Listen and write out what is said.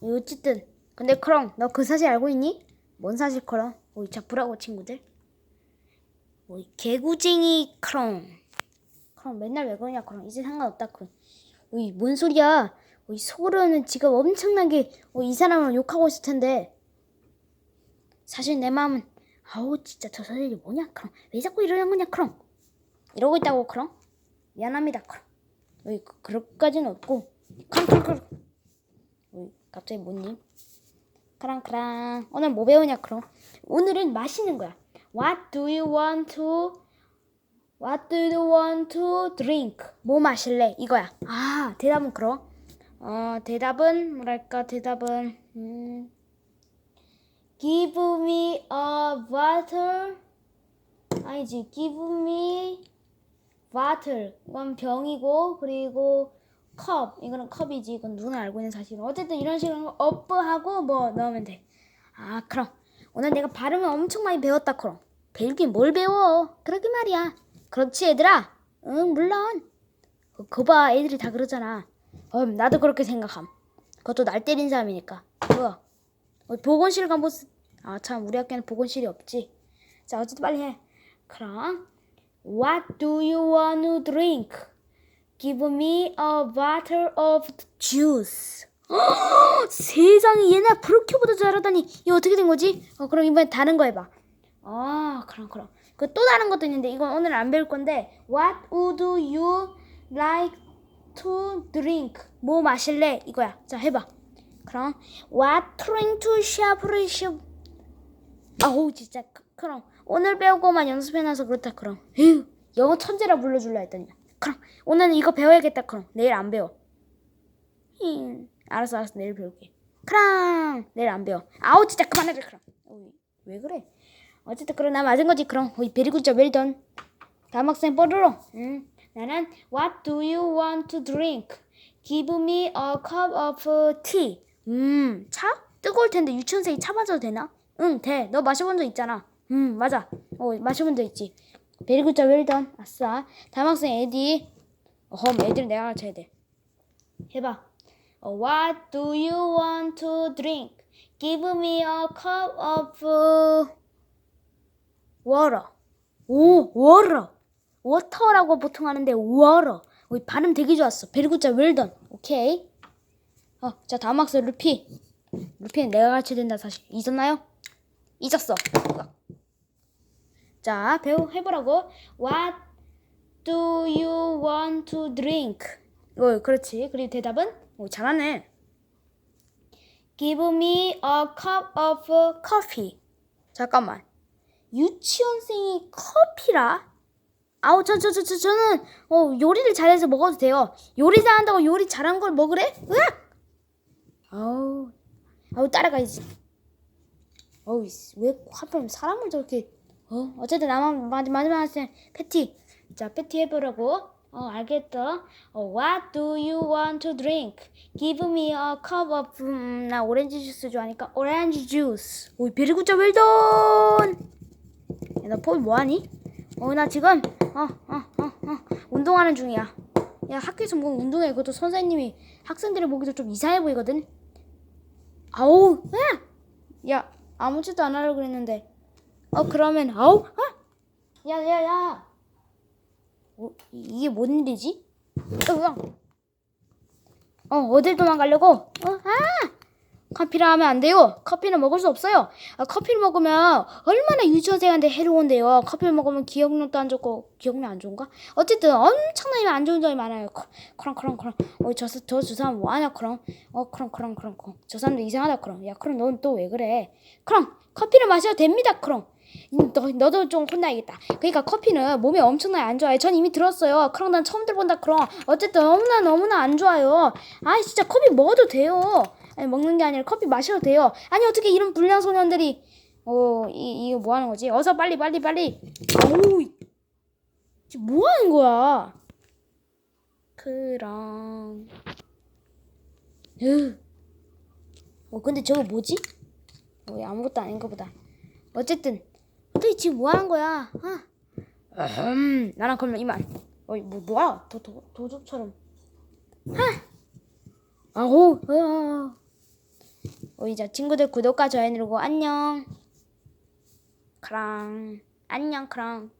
어쨌든 근데 크롱 너 그 사실 알고 있니? 뭔 사실 크롱? 오이 잡부라고 친구들. 오이 개구쟁이 크롱. 크롱 맨날 왜 그러냐 크롱 이제 상관없다 크롱. 오이 뭔 소리야? 오이 속으로는 지금 엄청나게 오이 이 사람을 욕하고 있을 텐데. 사실 내 마음은 아우 진짜 저 사실이 뭐냐 크롱 왜 자꾸 이러는 거냐 크롱 이러고 있다고 크롱 미안합니다 크롱 오이 그, 그럴까지는 없고 오이 갑자기 뭐니? 크랑크랑. 오늘 뭐 배우냐 크롱 오늘은 마시는 거야. What do you want to What do you want to drink? 뭐 마실래? 이거야. 아 대답은 크롱 어 대답은 뭐랄까 대답은 음. Give me a water. 아니지 Give me water. 이건 병이고 그리고 컵 이거는 컵이지. 이건 누구나 알고 있는 사실 어쨌든 이런 식으로 업하고 뭐 넣으면 돼아 그럼. 오늘 내가 발음을 엄청 많이 배웠다 그럼. 배우긴 뭘 배워? 그러게 말이야. 그렇지 얘들아? 응 물론. 그봐 애들이 다 그러잖아. 어 나도 그렇게 생각함. 그것도 날 때린 사람이니까. 뭐야 어, 보건실 가면 아참 우리 학교는 보건실이 없지. 자 어쨌든 빨리 해. 그럼 What do you want to drink? Give me a bottle of juice. 세상에 얘네 브로키보다 잘하다니 이거 어떻게 된 거지? 어 그럼 이번엔 다른 거 해봐. 아 그럼 그럼 그 또 다른 것도 있는데 이건 오늘 안 배울 건데 What would you like to drink? 뭐 마실래? 이거야. 자 해봐. 그럼 What trying to shop? 아우 진짜 크- 그럼 오늘 배우고만 연습해놔서 그렇다 그럼 에휴 영어 천재라 불러줄라 했더니 그럼 오늘은 이거 배워야겠다 그럼 내일 안 배워 힝 알았어 알았어 내일 배울게 그럼 내일 안 배워 아우 진짜 그럼 어이, 왜 그래 어쨌든 그럼 나 맞은 거지 그럼 오이 베리굿자 웰던 다음 학생 뽀로로 응 나는 What do you want to drink? Give me a cup of tea 음 차? 뜨거울 텐데 유치원생이 차 마셔도 되나? 응, 돼. 너 마셔본 적 있잖아. 응, 맞아. 어, 마셔본 적 있지. 베리굿자 웰던. 아싸. 학생 에디. 어험, 애들 내가 가르쳐야 돼. 해봐. 어, What do you want to drink? Give me a cup of water. 오, water. 워터라고 보통 하는데 water. 우리 발음 되게 좋았어. 베리굿자 웰던. 오케이. 어, 자 다음 학생 루피. 루피는 내가 가르쳐야 된다 사실. 잊었나요? 잊었어. 자, 배우 해보라고. What do you want to drink? 어, 그렇지. 그리고 대답은 오, 잘하네. Give me a cup of coffee. 잠깐만. 유치원생이 커피라? 아우 저 저 저 저 저는 어 요리를 잘해서 먹어도 돼요. 요리 잘한다고 요리 잘한 걸 먹으래? 으악! 아우 아우 따라가야지. 어우 씨, 왜 하필 사람을 저렇게 어? 어쨌든 나만 마지 마지막 학생 패티. 자 패티 해보라고. 어 알겠다 어 What do you want to drink? Give me a cup of 음, 나 오렌지 주스 좋아하니까 오렌지 주스 오이 베리굿자 웰던 야 너 폼이 뭐하니? 어 나 지금 어 어 어 어 운동하는 중이야. 야 학교에서 뭐 운동해. 이것도 선생님이 학생들이 보기도 좀 이상해 보이거든. 아우 야! 야 아무 짓도 안 하려고 그랬는데 어 그러면 아우 아! 야야야! 어, 이- 이게 뭔 일이지? 으앙. 어 어딜 도망가려고? 어, 아! 커피를 하면 안 돼요. 커피는 먹을 수 없어요. 아, 커피를 먹으면 얼마나 유치원생한테 해로운데요. 커피를 먹으면 기억력도 안 좋고 기억력 안 좋은가? 어쨌든 엄청나게 안 좋은 점이 많아요. 커- 그럼 그럼 그럼. 어저저 저 사람 뭐하냐 그럼? 어 그럼 그럼 그럼 그럼. 저 사람도 이상하다 그럼. 야 그럼 넌 또 왜 그래? 그럼 커피를 마셔도 됩니다 그럼. 음, 너, 너도 좀 혼나야겠다. 그러니까 커피는 몸에 엄청나게 안 좋아요. 전 이미 들었어요. 그럼 난 처음 들어본다. 그럼 어쨌든 너무나 너무나 안 좋아요. 아이 진짜 커피 먹어도 돼요. 아니 먹는 게 아니라 커피 마셔도 돼요. 아니 어떻게 이런 불량 소년들이 어 이 이거 뭐 하는 거지? 어서 빨리 빨리 빨리. 지금 뭐 하는 거야? 그럼 으. 어 근데 저거 뭐지? 어, 아무것도 아닌가 보다. 어쨌든 어떻게 지금 뭐 하는 거야? 아. 음, 나랑 그러면 이만. 어이 뭐 뭐야? 도, 도 도둑처럼. 하. 아우. 어. 우리 저 친구들 구독과 좋아요 누르고 안녕. 크랑 안녕 크랑.